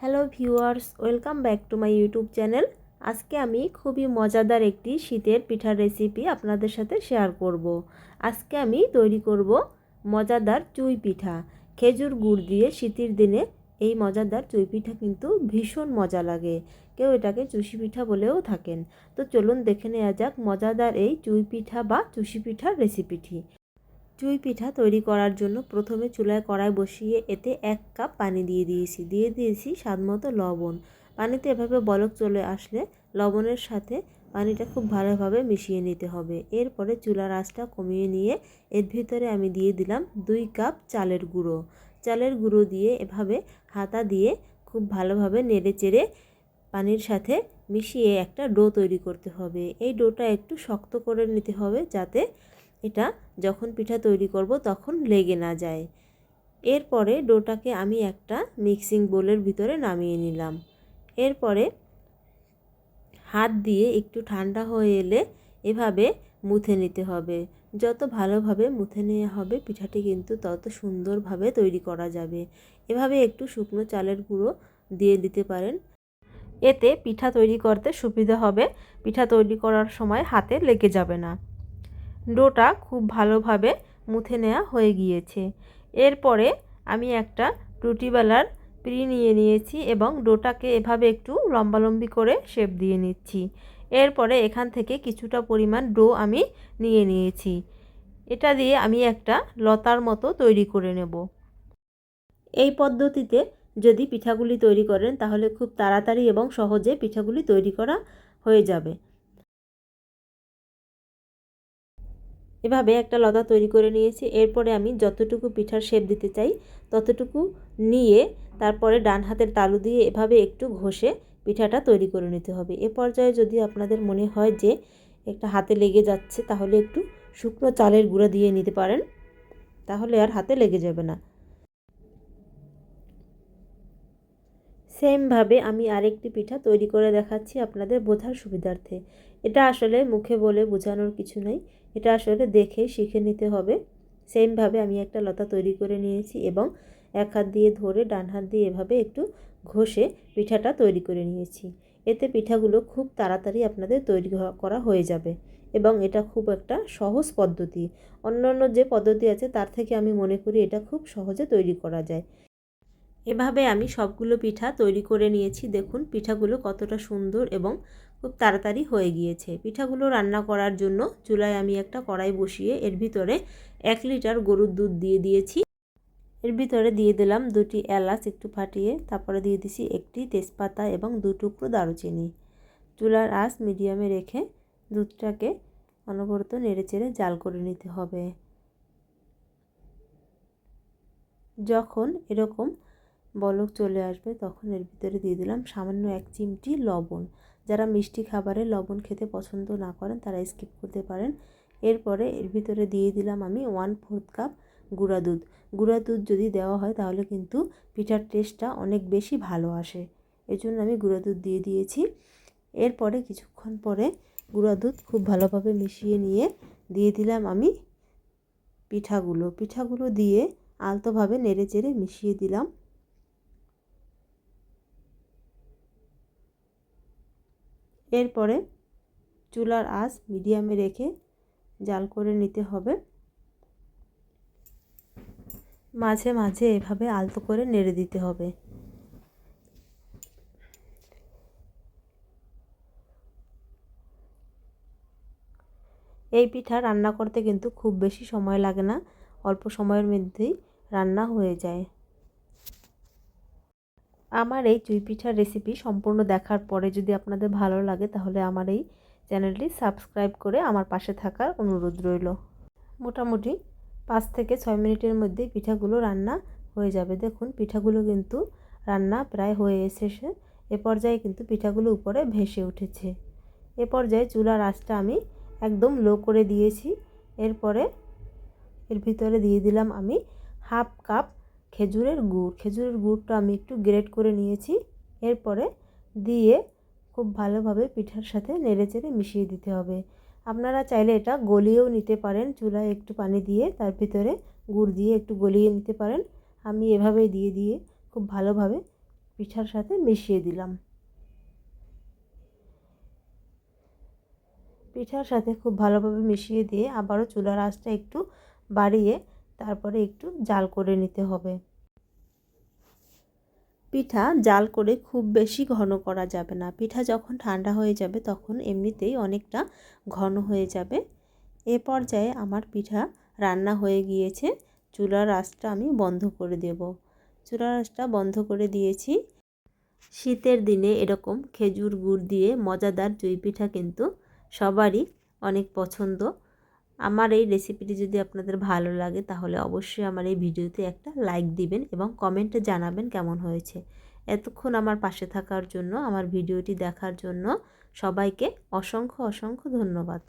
Hello viewers, welcome back to my YouTube channel. আজকে আমি খুবই মজাদার একটি শীতের পিঠার রেসিপি আপনাদের সাথে শেয়ার করব। আজকে আমি তৈরি করব মজাদার চুই পিঠা। খেজুর গুড় দিয়ে শীতের দিনে এই মজাদার চুই পিঠা কিন্তু ভীষণ মজা লাগে। কেউ এটাকে চুষি পিঠা বলেও থাকেন। তো চলুন দেখে নেওয়া যাক মজাদার এই চুই পিঠা বা চুষি পিঠার রেসিপিটি। চুই পিঠা তৈরি করার জন্য প্রথমে চুলায় কড়াই বসিয়ে এতে এক কাপ পানি দিয়ে দিয়েছি। দিয়ে দিয়েছি স্বাদমতো লবণ। পানিতে এভাবে বলক চলে আসলে লবণের সাথে পানিটা খুব ভালোভাবে মিশিয়ে নিতে হবে। এরপরে চুলার আঁচটা কমিয়ে নিয়ে এর ভিতরে আমি দিয়ে দিলাম দুই কাপ চালের গুঁড়ো। চালের গুঁড়ো দিয়ে এভাবে হাতা দিয়ে খুব ভালোভাবে নেড়ে চেড়ে পানির সাথে মিশিয়ে একটা ডো তৈরি করতে হবে। এই ডোটা একটু শক্ত করে নিতে হবে যাতে এটা যখন পিঠা তৈরি করব তখন লেগে না যায়। এরপরে ডোটাকে আমি একটা মিক্সিং বোলের ভিতরে নামিয়ে নিলাম। এরপরে হাত দিয়ে একটু ঠান্ডা হয়ে এলে এভাবে মুথে নিতে হবে। যত ভালোভাবে মুথে নেওয়া হবে পিঠাটি কিন্তু তত সুন্দরভাবে তৈরি করা যাবে। এভাবে একটু শুকনো চালের গুঁড়ো দিয়ে দিতে পারেন। এতে পিঠা তৈরি করতে সুবিধা হবে। পিঠা তৈরি করার সময় হাতে লেগে যাবে না। ডোটা খুব ভালোভাবে মুথে নেওয়া হয়ে গিয়েছে। এরপরে আমি একটা রুটিবেলার প্রি নিয়ে নিয়েছি এবং ডোটাকে এভাবে একটু লম্বালম্বি করে শেপ দিয়ে নিচ্ছি। এরপরে এখান থেকে কিছুটা পরিমাণ ডো আমি নিয়ে নিয়েছি। এটা দিয়ে আমি একটা লতার মতো তৈরি করে নেব। এই পদ্ধতিতে যদি পিঠাগুলি তৈরি করেন তাহলে খুব তাড়াতাড়ি এবং সহজে পিঠাগুলি তৈরি করা হয়ে যাবে। এভাবে একটা লতা তৈরি করে নিয়েছি। এরপরে আমি যতটুকু পিঠার শেপ দিতে চাই, ততটুকু নিয়ে তারপরে ডান হাতের তালু দিয়ে এভাবে একটু ঘষে পিঠাটা তৈরি করে নিতে হবে। এ পর্যায়ে যদি আপনাদের মনে হয় যে একটা হাতে লেগে যাচ্ছে, তাহলে একটু শুকনো চালের গুঁড়া দিয়ে নিতে পারেন। তাহলে আর হাতে লেগে যাবে না। সেমভাবে আমি আরেকটি পিঠা তৈরি করে দেখাচ্ছি আপনাদের বোঝার সুবিধার্থে। এটা আসলে মুখে বলে বোঝানোর কিছু নেই। এটা আসলে দেখে শিখে নিতে হবে। সেমভাবে আমি একটা লতা তৈরি করে নিয়েছি এবং এক হাত দিয়ে ধরে ডান হাত দিয়ে এভাবে একটু ঘষে পিঠাটা তৈরি করে নিয়েছি। এতে পিঠাগুলো খুব তাড়াতাড়ি আপনাদের তৈরি করা হয়ে যাবে এবং এটা খুব একটা সহজ পদ্ধতি। অন্যান্য যে পদ্ধতি আছে তার থেকে আমি মনে করি এটা খুব সহজে তৈরি করা যায়। এভাবে আমি সবগুলো পিঠা তৈরি করে নিয়েছি। দেখুন পিঠাগুলো কতটা সুন্দর এবং খুব তাড়াতাড়ি হয়ে গিয়েছে। পিঠাগুলো রান্না করার জন্য চুলায় আমি একটা কড়াই বসিয়ে এর ভিতরে এক লিটার গরুর দুধ দিয়ে দিয়েছি। এর ভিতরে দিয়ে দিলাম দুটি এলাচ একটু ফাটিয়ে, তারপরে দিয়ে দিছি একটি তেজপাতা এবং দু টুকরো দারুচিনি। চুলার আঁচ মিডিয়ামে রেখে দুধটাকে অনবরত নেড়েচেড়ে জাল করে নিতে হবে। যখন এরকম বলক চলে আসবে, তখন এর ভিতরে দিয়ে দিলাম সামান্য এক চিমটি লবণ। যারা মিষ্টি খাবারে লবণ খেতে পছন্দ না করেন, তারা স্কিপ করতে পারেন। এরপরে এর ভিতরে দিয়ে দিলাম আমি ওয়ান ফোর্থ কাপ গুঁড়া দুধ। গুঁড়া দুধ যদি দেওয়া হয়, তাহলে কিন্তু পিঠার টেস্টটা অনেক বেশি ভালো আসে। এই জন্য আমি গুঁড়া দুধ দিয়ে দিয়েছি। এরপরে কিছুক্ষণ পরে গুঁড়া দুধ খুব ভালোভাবে মিশিয়ে নিয়ে দিয়ে দিলাম আমি পিঠাগুলো। পিঠাগুলো দিয়ে আলতোভাবে নেড়ে চেড়ে মিশিয়ে দিলাম। এরপরে চুলার আঁচ মিডিয়ামে রেখে জাল করে নিতে হবে। মাঝে মাঝে এভাবে আলতো করে নেড়ে দিতে হবে। এই পিঠা রান্না করতে কিন্তু খুব বেশি সময় লাগে না, অল্প সময়ের মধ্যেই রান্না হয়ে যায়। আমার এই চুই পিঠার রেসিপি সম্পূর্ণ দেখার পরে যদি আপনাদের ভালো লাগে, তাহলে আমার এই চ্যানেলটি সাবস্ক্রাইব করে আমার পাশে থাকার অনুরোধ রইল। মোটামুটি পাঁচ থেকে ছয় মিনিটের মধ্যে পিঠাগুলো রান্না হয়ে যাবে। দেখুন, পিঠাগুলো কিন্তু রান্না প্রায় হয়ে এসেছে। এ পর্যায়ে কিন্তু পিঠাগুলো উপরে ভেসে উঠেছে। এ পর্যায়ে চুলার আঁচটা আমি একদম লো করে দিয়েছি। এরপরে এর ভিতরে দিয়ে দিলাম আমি হাফ কাপ খেজুরের গুড়। খেজুরের গুড়টা আমি একটু গ্রেট করে নিয়েছি। এরপরে দিয়ে খুব ভালোভাবে পিঠার সাথে নেড়ে চেড়ে মিশিয়ে দিতে হবে। আপনারা চাইলে এটা গলিয়েও নিতে পারেন। চুলায় একটু পানি দিয়ে তার ভিতরে গুড় দিয়ে একটু গলিয়ে নিতে পারেন। আমি এভাবেই দিয়ে দিয়ে খুব ভালোভাবে পিঠার সাথে মিশিয়ে দিলাম। পিঠার সাথে খুব ভালোভাবে মিশিয়ে দিয়ে আবারও চুলার আঁচটা একটু বাড়িয়ে তারপরে একটু জাল করে নিতে হবে। পিঠা জাল করে খুব বেশি ঘন করা যাবে না। পিঠা যখন ঠান্ডা হয়ে যাবে তখন এমনিতেই অনেকটা ঘন হয়ে যাবে। এ পর্যায়ে আমার পিঠা রান্না হয়ে গিয়েছে। চুলার আঁচটা আমি বন্ধ করে দেব। চুলার আঁচটা বন্ধ করে দিয়েছি। শীতের দিনে এরকম খেজুর গুড় দিয়ে মজাদার জুই পিঠা কিন্তু সবারই অনেক পছন্দ। আমার এই রেসিপিটি যদি আপনাদের ভালো লাগে, তাহলে অবশ্যই আমার এই ভিডিওতে একটা লাইক দিবেন এবং কমেন্টে জানাবেন কেমন হয়েছে। এতক্ষণ আমার পাশে থাকার জন্য, আমার ভিডিওটি দেখার জন্য সবাইকে অসংখ্য অসংখ্য ধন্যবাদ।